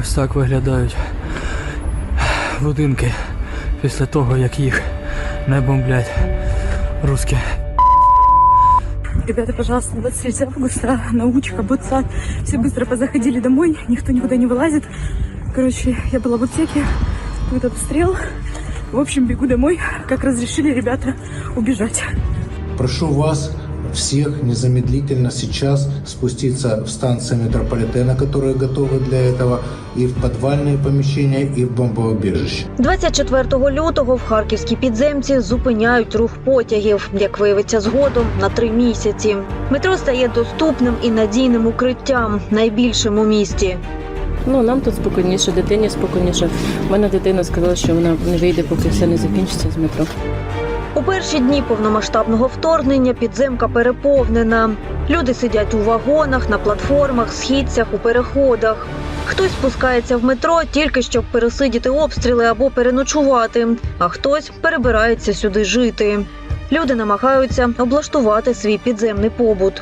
Ось так виглядають будинки після того, як їх не бомблять русські. Ребята, пожалуйста, 23 августа, научка, ботсад. Все быстро позаходили домой, никто никуда не вылазит. Короче, я была в аптеке, тут обстрел. В общем, бегу домой, как разрешили ребята убежать. Прошу вас всех незамедлительно сейчас спуститься в станции метрополитена, которые готовы для этого, и в подвальные помещения, и в бомбоубежище. 24 лютого в харківській підземці зупиняють рух потягів, як виявиться згодом на три місяці. Метро стає доступним і надійним укриттям, найбільшим у місті. Ну нам тут спокійніше, дитині спокійніше. У мене дитина сказала, що вона не вийде, поки все не закінчиться з метро. У перші дні повномасштабного вторгнення підземка переповнена. Люди сидять у вагонах, на платформах, східцях, у переходах. Хтось спускається в метро тільки щоб пересидіти обстріли або переночувати, а хтось перебирається сюди жити. Люди намагаються облаштувати свій підземний побут.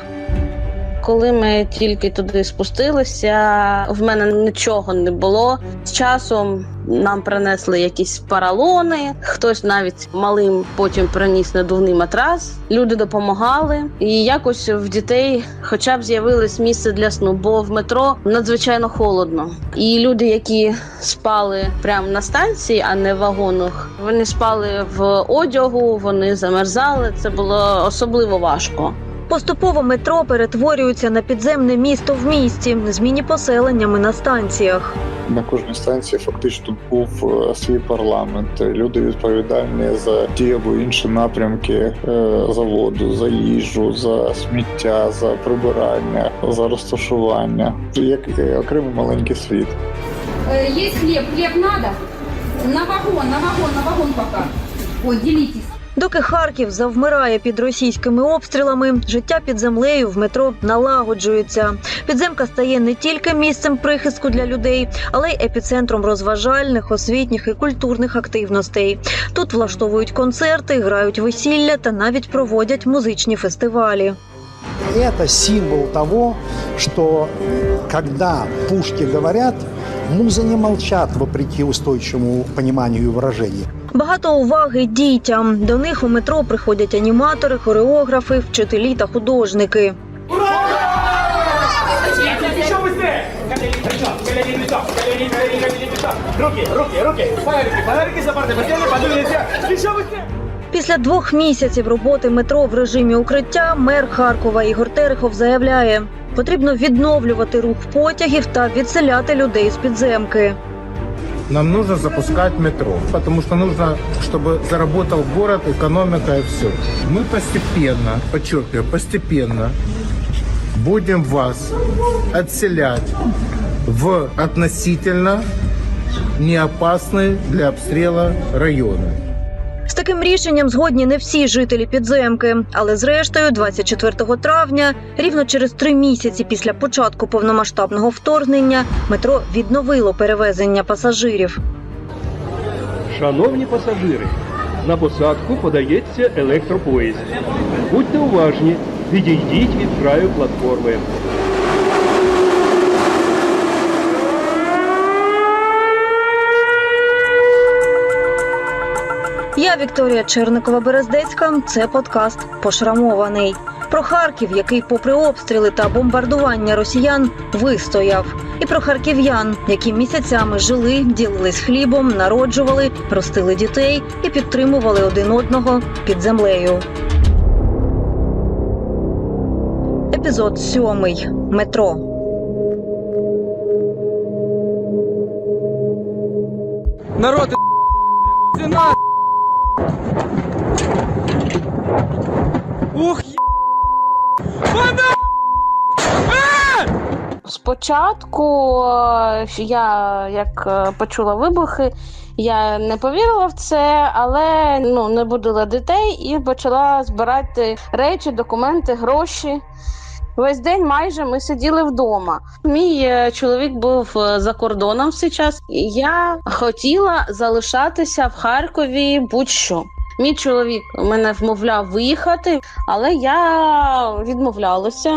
Коли ми тільки туди спустилися, в мене нічого не було. З часом нам принесли якісь паралони, хтось навіть малим потім приніс надувний матрас. Люди допомагали, і якось в дітей, хоча б з'явилось місце для сну, бо в метро надзвичайно холодно. І люди, які спали прямо на станції, а не в вагонах, вони спали в одягу, вони замерзали. Це було особливо важко. Поступово метро перетворюється на підземне місто в місті, з міні-поселеннями на станціях. На кожній станції фактично тут був е, свій парламент. Люди відповідальні за ті або інші напрямки е, за воду, за їжу, за сміття, за прибирання, за розташування. Як е, окремий маленький світ. Есть хлеб, хлеб надо? На вагон, на вагон, на вагон пока. Вот, делитесь. Доки Харків завмирає під російськими обстрілами, життя під землею в метро налагоджується. Підземка стає не тільки місцем прихистку для людей, але й епіцентром розважальних, освітніх і культурних активностей. Тут влаштовують концерти, грають весілля та навіть проводять музичні фестивалі. Это символ того, что когда пушки говорят, музы не молчат вопреки устойчивому пониманию и выражению. Багато уваги дітям. До них у метро приходять аніматори, хореографи, вчителі та художники. Еще быстрее! Колени лицо, колени, колени, колени лицо. Руки, руки, руки. Фонарики, фонарики за партой. Быстрее, подули все. Еще быстрее! Після двох місяців роботи метро в режимі укриття мер Харкова Ігор Терехов заявляє, потрібно відновлювати рух потягів та відселяти людей з підземки. Нам нужно запускать метро, потому что нужно, чтобы заработал город, экономика и все. Мы постепенно, подчеркиваю, постепенно будем вас отселять в относительно неопасные для обстрела районы. Таким рішенням згодні не всі жителі підземки, але зрештою, 24 травня, рівно через три місяці після початку повномасштабного вторгнення, метро відновило перевезення пасажирів. Шановні пасажири, на посадку подається електропоїзд. Будьте уважні, відійдіть від краю платформи. Я Вікторія Черникова Берездецька. Це подкаст Пошрамований. Про Харків, який, попри обстріли та бомбардування росіян, вистояв, і про харків'ян, які місяцями жили, ділились хлібом, народжували, ростили дітей і підтримували один одного під землею. Епізод сьомий. Метро. Народ, ціна! Ух, Спочатку е, я як е, почула вибухи, я не повірила в це, але ну не будила дітей і почала збирати речі, документи, гроші. Весь день майже ми сиділи вдома. Мій е, чоловік був е, за кордоном і Я хотіла залишатися в Харкові будь-що. Мій чоловік мене вмовляв виїхати, але я відмовлялася.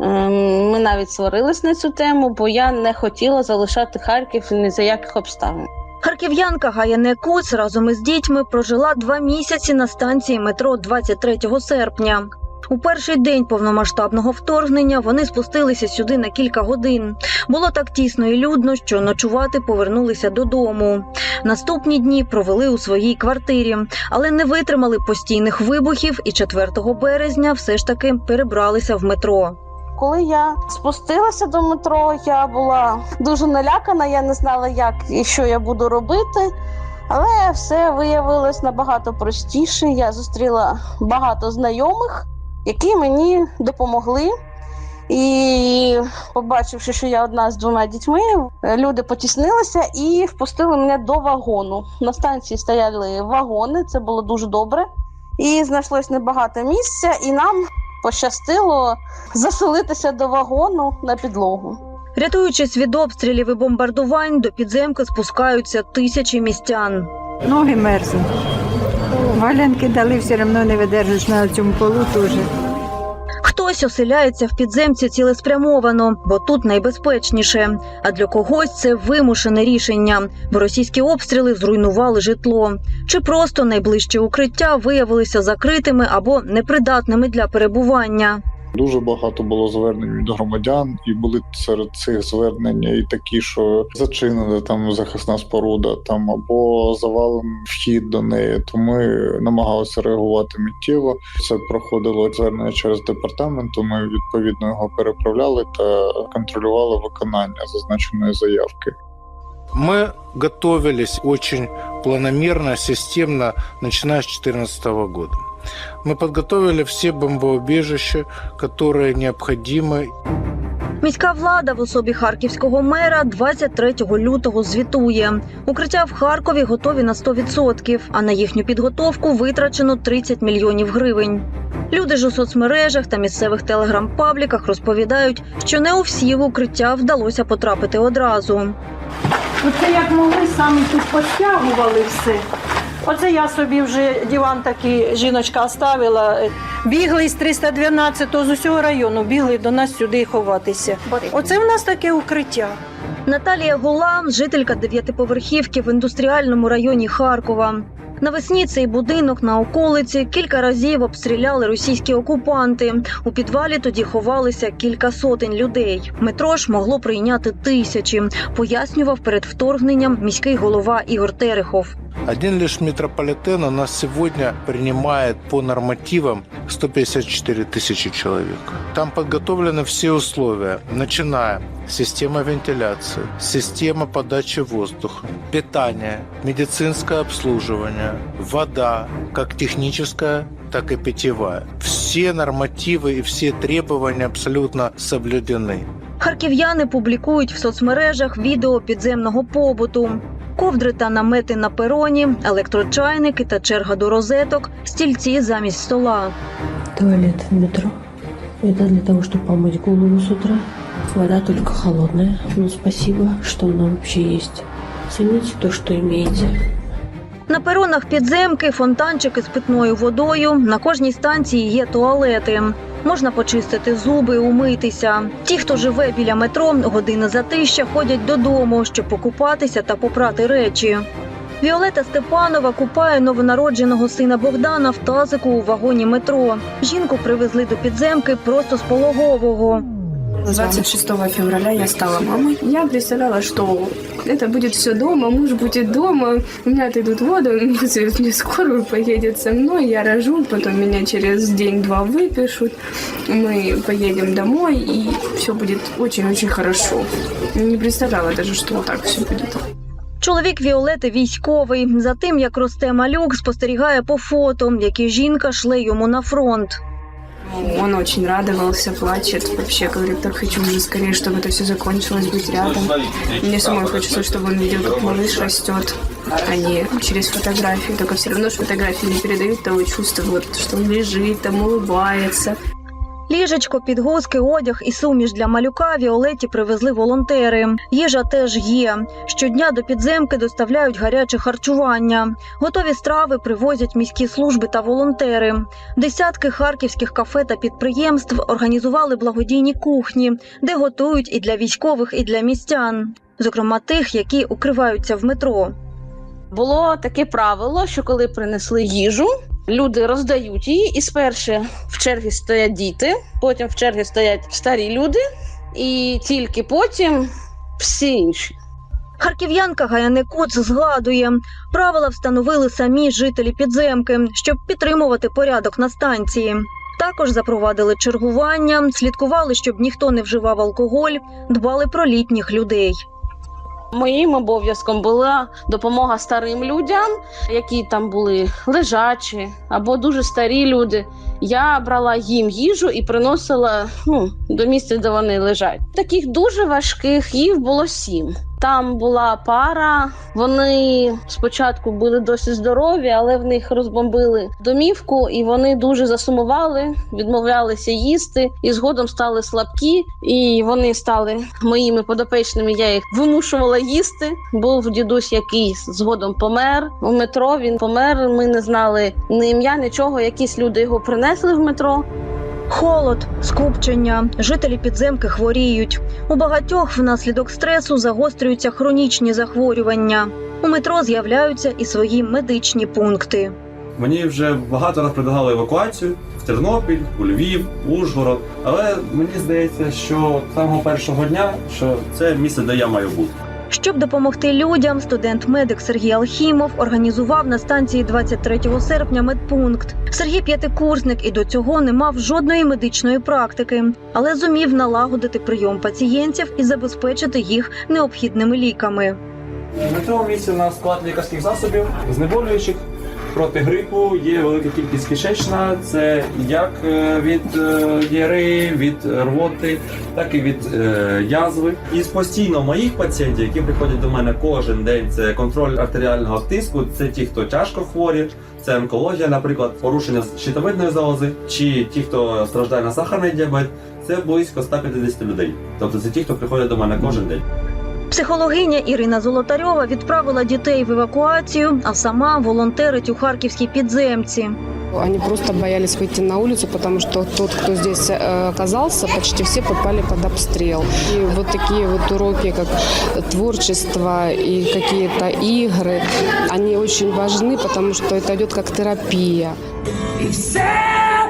Ем, Ми навіть сварились на цю тему, бо я не хотіла залишати Харків ні за яких обставин. Харків'янка Гаяне Куц разом із дітьми прожила два місяці на станції метро 23 серпня. У перший день повномасштабного вторгнення вони спустилися сюди на кілька годин. Було так тісно і людно, що ночувати повернулися додому. Наступні дні провели у своїй квартирі, але не витримали постійних вибухів і 4 березня все ж таки перебралися в метро. Коли я спустилася до метро, я була дуже налякана, я не знала, як і що я буду робити. Але все виявилось набагато простіше. Я зустріла багато знайомих, які мені допомогли. І побачивши, що я одна з двома дітьми, люди потіснилися і впустили мене до вагону. На станції стояли вагони, це було дуже добре. І знайшлось небагато місця, і нам пощастило заселитися до вагону на підлогу. Рятуючись від обстрілів і бомбардувань, до підземки спускаються тисячі містян. Ноги мерзнуть. Валянки дали, все одно не видержиш на цьому полу теж. Хтось оселяється в підземці цілеспрямовано, бо тут найбезпечніше. А для когось це вимушене рішення, бо російські обстріли зруйнували житло. Чи просто найближче укриття виявилися закритими або непридатними для перебування. Дуже багато було звернень від громадян, і були серед цих звернень і такі, що зачинена там захисна споруда, там або завален вхід до неї. То ми намагалися реагувати миттєво. Це проходило звернення через департамент. Ми відповідно його переправляли та контролювали виконання зазначеної заявки. Мы готовились очень планомерно, системно, начиная с 2014 года. Мы подготовили все бомбоубежища, которые необходимы Міська влада в особі харківського мера 23 лютого звітує. Укриття в Харкові готові на 100%, а на їхню підготовку витрачено 30 мільйонів гривень. Люди ж у соцмережах та місцевих телеграм-пабліках розповідають, що не у всі укриття вдалося потрапити одразу. Оце як могли, самі тут постягували все. Оце я собі вже диван такий жіночка оставила. Бігли з 312-го з усього району, бігли до нас сюди ховатися. Оце в нас таке укриття. Наталія Гулан, жителька дев'ятиповерхівки в індустріальному районі Харкова. Навесні цей будинок на околиці кілька разів обстріляли російські окупанти. У підвалі тоді ховалися кілька сотень людей. Метро ж могло прийняти тисячі, пояснював перед вторгненням міський голова Ігор Терехов. Один лишь метрополитен у нас сегодня принимает по нормативам 154 тысячи человек. Там подготовлены все условия, начиная с системы вентиляции, система подачи воздуха, питание, медицинское обслуживание, вода, как техническая, так и питьевая. Все нормативы и все требования абсолютно соблюдены. Харків'яни публікують в соцмережах відео підземного побуту. Ковдри та намети на пероні, електрочайники та черга до розеток, стільці замість стола. Туалет в метро. Это для того, чтобы помыть голову с утра. Вода только холодная. Ну, спасибо, что она вообще есть. Цените то, что имеете. На перонах підземки, фонтанчики з питною водою. На кожній станції є туалети. Можна почистити зуби, умитися. Ті, хто живе біля метро, години затища ходять додому, щоб покупатися та попрати речі. Віолета Степанова купає новонародженого сина Богдана в тазику у вагоні метро. Жінку привезли до підземки просто з пологового. 26 февраля я стала мамой. Я представляла, что это будет все дома, муж будет дома, у меня отойдут воду, он вызовет мне скорую, поедет со мной, я рожу, потом меня через день-два выпишут, мы поедем домой, и все будет очень-очень хорошо. Не представляла даже, что вот так все будет. Чоловік Віолети військовий. За тим, як росте малюк, спостерігає по фото, які жінка шле йому на фронт. Он очень радовался, плачет, вообще говорит, так хочу уже скорее, чтобы это все закончилось, быть рядом. Мне самой хочется, чтобы он видел, как малыш растет, а не через фотографии. Только все равно ж фотографии не передают того чувства, вот, что он лежит, там улыбается. Ліжечко, підгузки, одяг і суміш для малюка Віолеті привезли волонтери. Їжа теж є. Щодня до підземки доставляють гаряче харчування. Готові страви привозять міські служби та волонтери. Десятки харківських кафе та підприємств організували благодійні кухні, де готують і для військових, і для містян, зокрема тих, які укриваються в метро. Було таке правило, що коли принесли їжу, люди роздають її, і спершу в чергі стоять діти, потім в чергі стоять старі люди, і тільки потім всі інші. Харків'янка Гаяне Коц згадує, правила встановили самі жителі підземки, щоб підтримувати порядок на станції. Також запровадили чергування, слідкували, щоб ніхто не вживав алкоголь, дбали про літніх людей. Моїм обов'язком була допомога старим людям, які там були лежачі або дуже старі люди. Я брала їм їжу і приносила ну, до місця, де вони лежать. Таких дуже важких їх було сім. Там була пара. Вони спочатку були досить здорові, але в них розбомбили домівку, і вони дуже засумували, відмовлялися їсти, і згодом стали слабкі. І вони стали моїми подопечними. Я їх вимушувала їсти. Був дідусь, який згодом помер у метро. Він помер. Ми не знали ні ім'я, нічого. Якісь люди його принесли в метро. Холод, скупчення, жителі підземки хворіють. У багатьох внаслідок стресу загострюються хронічні захворювання. У метро з'являються і свої медичні пункти. Мені вже багато раз предлагали евакуацію в Тернопіль, у Львів, Ужгород. Але мені здається, що самого першого дня, що це місце, де я маю бути. Щоб допомогти людям, студент-медик Сергій Алхімов організував на станції 23 серпня медпункт. Сергій п'ятикурсник і до цього не мав жодної медичної практики, але зумів налагодити прийом пацієнтів і забезпечити їх необхідними ліками. На цьому нас склад лікарських засобів, знеболюючих. Проти грипу є велика кількість кишечна. Це як е, від е, діареї, від рвоти, так і від е, язви. І постійно моїх пацієнтів, які приходять до мене кожен день, це контроль артеріального тиску. Це ті, хто тяжко хворі, це онкологія, наприклад, порушення щитовидної залози, чи ті, хто страждає на сахарний діабет. Це близько 150 людей. Тобто це ті, хто приходять до мене кожен день. Психологиня Ірина Золотарьова відправила дітей в евакуацію, а сама волонтерить у харківській підземці. Они просто боялись выйти на улицу, потому что тот, кто здесь э, оказался, почти все попали под обстрел. И вот такие вот уроки, как творчество и какие-то игры, они очень важны, потому что это идет как терапия. І все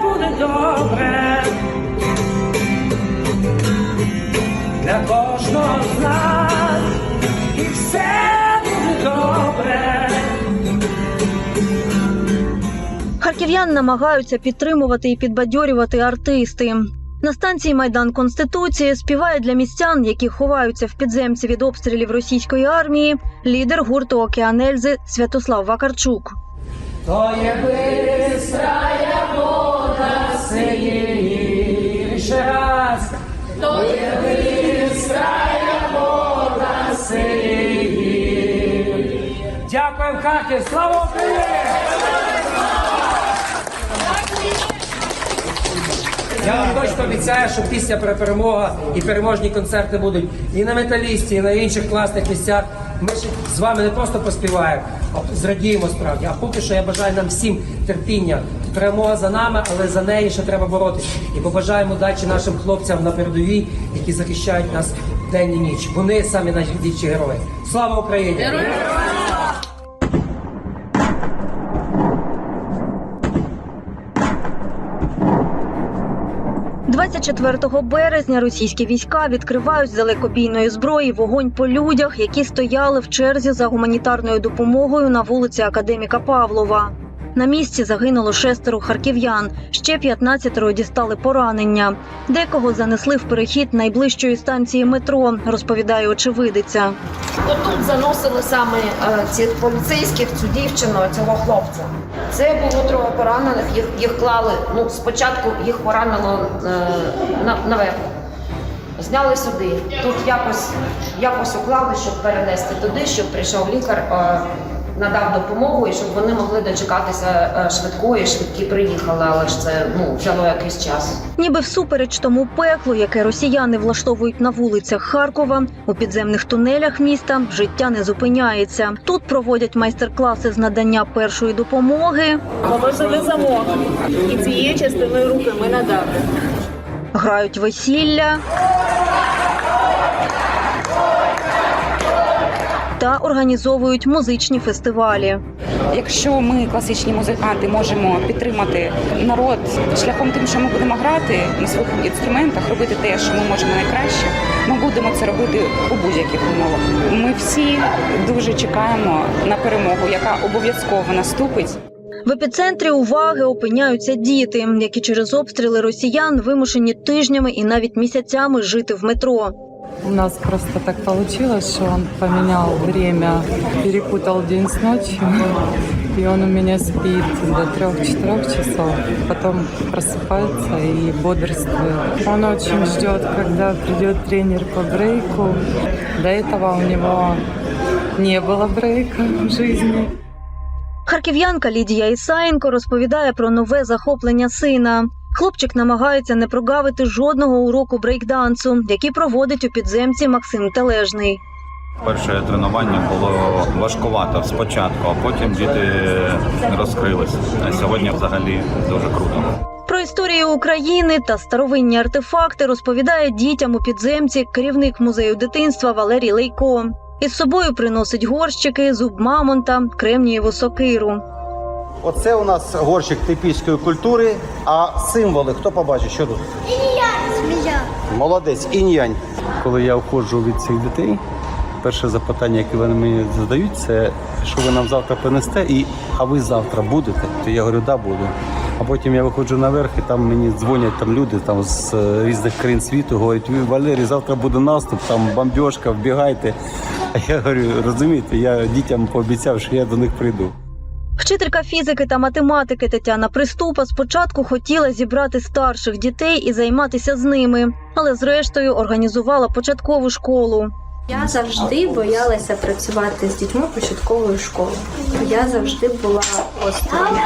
буде добре. Для кожного з нас. І все буде добре. Харків'ян намагаються підтримувати і підбадьорювати артисти. На станції Майдан Конституції співає для містян, які ховаються в підземці від обстрілів російської армії, лідер гурту Океанельзи Святослав Вакарчук. То є бистрая вода сиї. Ще раз. То є бистрая вода. Дякуємо, Харків! Слава Україні! Я вам точно обіцяю, що після перемога і переможні концерти будуть і на металісті, і на інших класних місцях. Ми ж з вами не просто поспіваємо, а зрадіємо справді. А поки що я бажаю нам всім терпіння. Перемога за нами, але за неї ще треба боротися. І побажаємо удачі нашим хлопцям на передовій, які захищають нас день і ніч. Вони самі найбільші герої. Слава Україні! 24 березня російські війська відкривають з далекобійної зброї вогонь по людях, які стояли в черзі за гуманітарною допомогою на вулиці Академіка Павлова. На місці загинуло шестеро харків'ян, ще 15 дістали поранення. Декого занесли в перехід найближчої станції метро, розповідає очевидиця. Отут заносили саме е, цих поліцейських, цю дівчину, цього хлопця. Це було троє поранених, їх, їх клали. Ну, спочатку їх поранило е, на, наверх. Зняли сюди. Тут якось, якось уклали, щоб перенести туди, щоб прийшов лікар, е, надав допомогу і щоб вони могли дочекатися е, швидкої, швидкі приїхали, але ж це ну взяло якийсь час. Ніби всупереч тому пеклу, яке росіяни влаштовують на вулицях Харкова, у підземних тунелях міста життя не зупиняється. Тут проводять майстер-класи з надання першої допомоги, Положили замок. І цією частиною руки ми надали. грають весілля. Та організовують музичні фестивалі. Якщо ми, класичні музиканти, можемо підтримати народ шляхом тим, що ми будемо грати на своїх інструментах, робити те, що ми можемо найкраще, ми будемо це робити у будь-яких умовах. Ми всі дуже чекаємо на перемогу, яка обов'язково наступить. В епіцентрі уваги опиняються діти, які через обстріли росіян вимушені тижнями і навіть місяцями жити в метро. У нас просто так получилось, что он поменял время, перепутал день с ночью, и он у меня спит до 3-4 часов, потом просыпается и бодрствует. Он очень ждет, когда придет тренер по брейку. До этого у него не было брейка в жизни. Харків'янка Лідія Ісаєнко розповідає про нове захоплення сина. Хлопчик намагається не прогавити жодного уроку брейкдансу, який проводить у підземці Максим Тележний. Перше тренування було важкувато спочатку, а потім діти розкрилися. А сьогодні взагалі дуже круто. Про історію України та старовинні артефакти розповідає дітям у підземці керівник музею дитинства Валерій Лейко. Із собою приносить горщики, зуб мамонта, кремнієву сокиру. Оце у нас горщик типічної культури, а символи хто побачить, що тут? Змія. Молодець, інь-янь. Коли я входжу від цих дітей, перше запитання, яке вони мені задають, це що ви нам завтра принесте, і а ви завтра будете? То я говорю, да, буду. А потім я виходжу наверх, і там мені дзвонять там люди там з е, різних країн світу, говорять, Валерій, завтра буде наступ, там бомбіжка, вбігайте. А я говорю, розумієте, я дітям пообіцяв, що я до них прийду. Вчителька фізики та математики Тетяна Приступа спочатку хотіла зібрати старших дітей і займатися з ними, але зрештою організувала початкову школу. Я завжди боялася працювати з дітьми початкової школи. Я завжди була осторонь.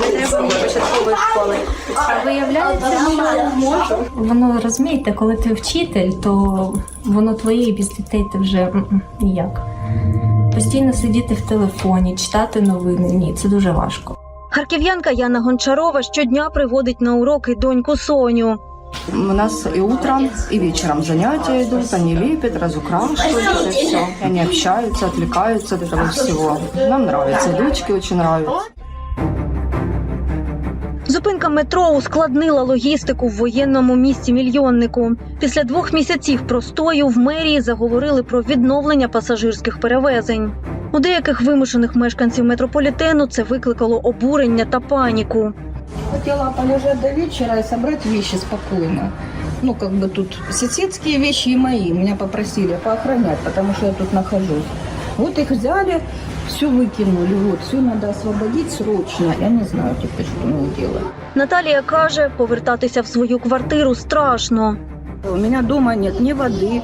Не треба мені початкової школи. А виявляється, що можу. Воно розумієте, коли ти вчитель, то воно твоє і без дітей ти вже ніяк. Постійно сидіти в телефоні, читати новини. Ні, це дуже важко. Харків'янка Яна Гончарова щодня приводить на уроки доньку Соню. У нас и утром, и вечером занятия идут, они лепят, разукрашивают это все. Они общаются, отвлекаются от этого всего. Нам нравится, дочке очень нравится. Зупинка метро ускладнила логістику в воєнному місті мільйоннику. Після двох місяців простою в мерії заговорили про відновлення пасажирських перевезень. У деяких вимушених мешканців метрополітену це викликало обурення та паніку. Хотела полежать до вечера и собрать вещи спокойно. Ну, как бы тут соседские вещи и мои. Меня попросили поохранять, потому что я тут нахожусь. Вот их взяли, все выкинули. Вот, все надо освободить срочно. Я не знаю теперь, что мне делать. Наталія каже, повертатися в свою квартиру страшно. У меня дома нет ни воды,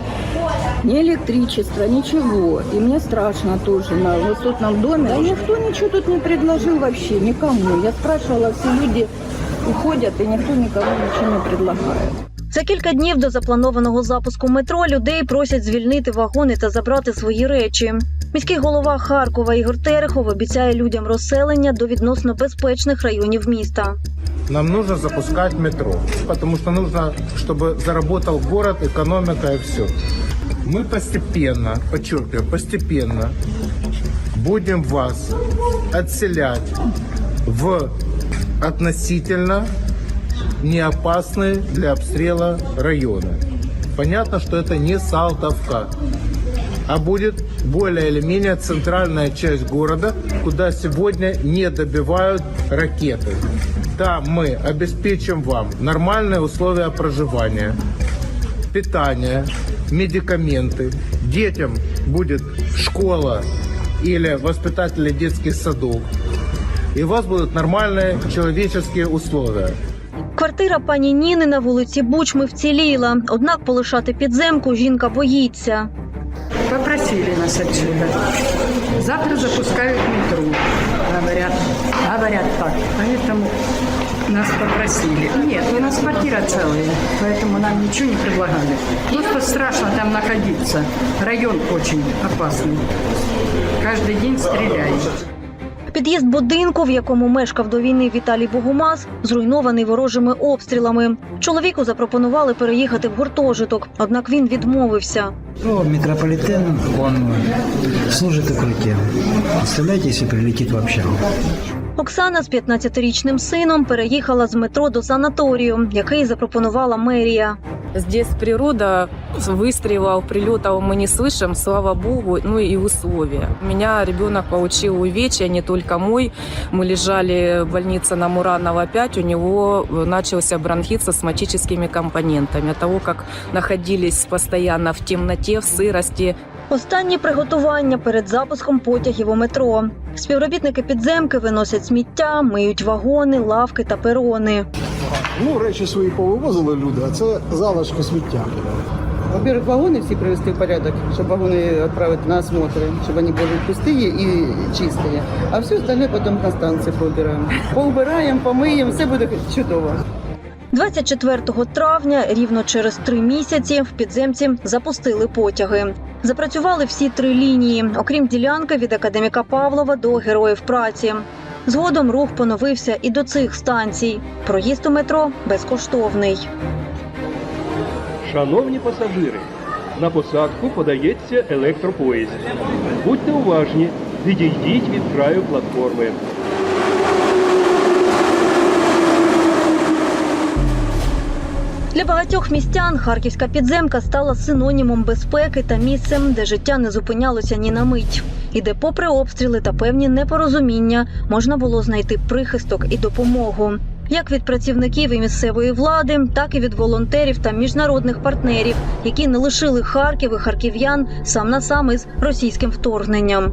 ни электричества, ничего. И мне страшно тоже на высотном доме. Да никто ничего тут не предложил вообще, никому. Я спрашивала, все люди уходят, и никто никому ничего не предлагает. За кілька днів до запланованого запуску метро людей просять звільнити вагони та забрати свої речі. Міський голова Харкова Ігор Терехов обіцяє людям розселення до відносно безпечних районів міста. Нам нужно запускать метро, потому что нужно, чтобы заработал город, экономика и все. Мы постепенно, подчеркиваю, постепенно будем вас отселять в относительно неопасные для обстрела районы. Понятно, что это не Салтовка, а будет более или менее центральная часть города, куда сегодня не добивают ракеты. Там мы обеспечим вам нормальные условия проживания, питание, медикаменты. Детям будет школа или воспитатели детских садов. И у вас будут нормальные человеческие условия. Квартира пані Ніни на вулиці Бучми вціліла, однак полишати підземку жінка боїться. Попросили нас отсюда. Завтра запускают метро, говорят. Говорят так. Поэтому нас попросили. Нет, у нас квартира целая, поэтому нам ничего не предлагали. Просто страшно там находиться. Район очень опасный. Каждый день стреляют. Під'їзд будинку, в якому мешкав до війни Віталій Богомаз, зруйнований ворожими обстрілами. Чоловіку запропонували переїхати в гуртожиток, однак він відмовився. Ну, метрополитен, он служит укрытием. Представляете, если прилетит в общагу? Оксана з 15-річним сином переїхала з метро до санаторію, який запропонувала мерія. Здесь природа, выстрелов, прилетов мы не слышим, слава богу, ну и условия. У меня ребенок получил увечья, не только мой. Мы лежали в больнице на Муранова 5, у него начался бронхит с астматическими компонентами. От того, как находились постоянно в темноте, в сырости, Останні приготування перед запуском потягів у метро. Співробітники підземки виносять сміття, миють вагони, лавки та перони. Ну, речі свої повивозили люди, а це залишки сміття. Во-первых, вагоны все привести в порядок, чтобы вагоны отправить на осмотры, чтобы они были пустые и чистые. А все остальное потом на станции поубираем. Поубираем, помиємо, все буде чудово. 24 травня, рівно через три місяці, в підземці запустили потяги. Запрацювали всі три лінії, окрім ділянки від академіка Павлова до героїв праці. Згодом рух поновився і до цих станцій. Проїзд у метро безкоштовний. Шановні пасажири, на посадку подається електропоїзд. Будьте уважні, відійдіть від краю платформи. Для багатьох містян харківська підземка стала синонімом безпеки та місцем, де життя не зупинялося ні на мить, і де, попри обстріли та певні непорозуміння, можна було знайти прихисток і допомогу. Як від працівників і місцевої влади, так і від волонтерів та міжнародних партнерів, які не лишили Харків і харків'ян сам на сам із російським вторгненням.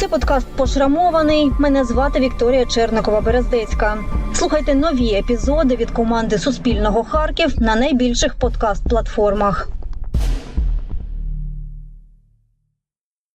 Це подкаст пошрамований. Мене звати Вікторія Черникова Берездецька. Слухайте нові епізоди від команди Суспільного Харків на найбільших подкаст-платформах.